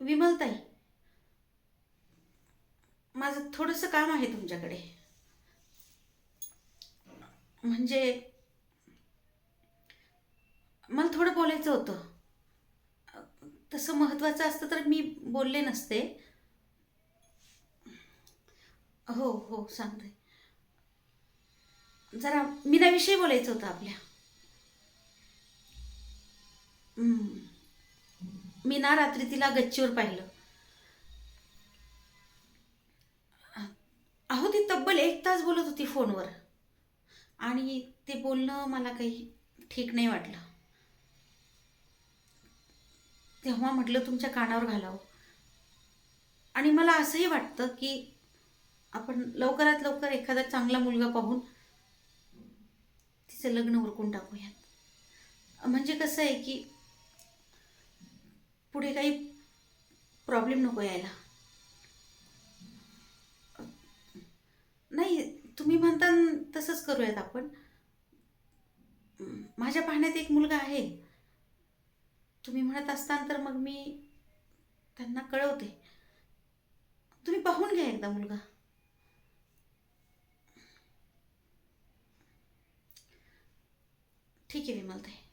विमलताई माझं थोडंसं काम आहे तुमच्याकडे. म्हणजे मला थोडं बोलायचं होतं. तसं महत्त्वाचं असतं तर मी बोलले नसते. हो हो सांगते. जरा मीनाविषयी बोलायचं होतं आपल्या. मी ना रात्री तिला गच्चीवर पाहिलं. अहो ती तब्बल एक तास बोलत होती फोनवर. आणि ते बोलणं मला काही ठीक नाही वाटलं. तेव्हा म्हटलं तुमच्या कानावर घालावं. आणि मला असंही वाटतं की आपण लवकरात लवकर एखादा चांगला मुलगा पाहून तिचं लग्न उरकून टाकूयात. म्हणजे कसं आहे की पुढे काही प्रॉब्लेम नको यायला. नाही तुम्ही म्हणता तसंच करूयात आपण. माझ्या पाहण्यात एक मुलगा आहे. तुम्ही म्हणत असताल तर मग मी त्यांना कळवते. तुम्ही पाहून घ्या एकदा मुलगा. ठीक आहे विमलताई.